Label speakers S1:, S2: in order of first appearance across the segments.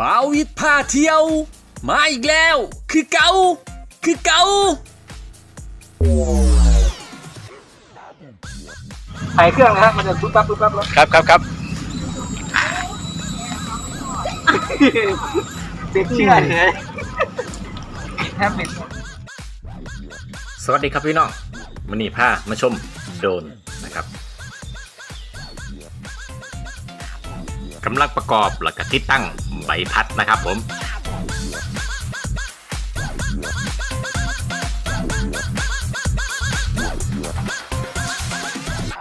S1: บาวิทพาเที่ยว มาอีกแล้ว คือเกาคือเกา
S2: ถ่ายเครื่องนะฮะมันจะปุ๊บปั๊บปุ๊บปั๊บแล้ว
S3: ครับครับครับ
S2: เด็กเชื่อเลยแทบเป็น
S3: สวัสดีครับพี่น้องมันนี่ผ้ามาชมโดรน นะครับกำลังประกอบแล้วก็ติดตั้งใบพัดนะครับผม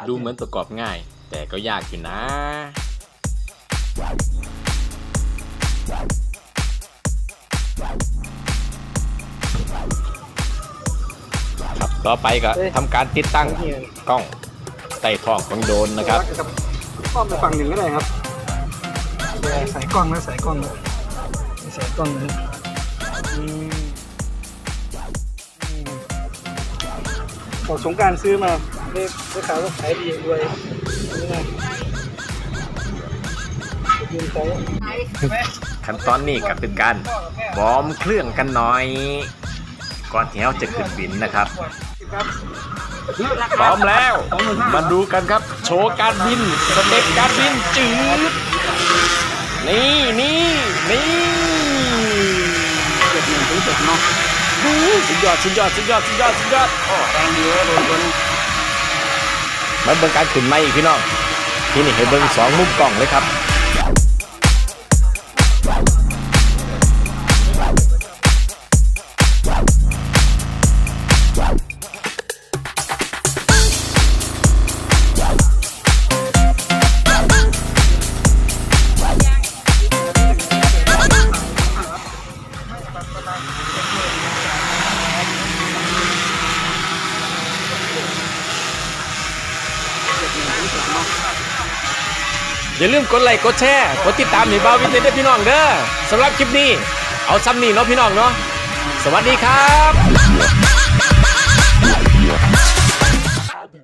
S3: ดูเหมือนประกอบง่าย แต่ก็ยากอยู่นะ ครับต่อไปก็ทำการติดตั้งกล้องใต้ท้องของโดรนนะครับ
S2: กับป้อมไปฝั่งหนึ่งก็ได้ครับใส่กล้องนะใส่กล้องนะใส่กล้องนะอืมอืมออกสงกรารซื้อมาได้ได้ข่าวว่าขายดีด้วยนี่นะยืนใช้
S3: ขั้นตอนนี้ก็เป็นการวอร์มเครื่องกันหน่อย ก่อนที่เราจะขึ้นบินนะครับ
S2: ครับ
S3: พร้อมแล้ว มาดูกันครับ โชว์การบินสเต็ปการบินจืดนี่นี่นี่
S2: เจ็ดหนึ่งถึงเจ็ดเนาะ
S3: ดูสุดยอดสุดยอดสุดยอดสุดยอดสุดยอด
S2: แรงดีเว้ยโดนตัวนี้
S3: มาเบิ่งการขึ้นไม่อีกพี่น้องที่นี่ให้เบิ่งสองมุมกล้องเลยครับ อย่าลืมกดไลค์กดแชร์กดติดตามให้บ่าววินเทอร์ด้พี่น้องเด้อสำหรับคลิปนี้ เอาซ้ำนี่เนาะพี่น้องเนาะสวัสดีครับ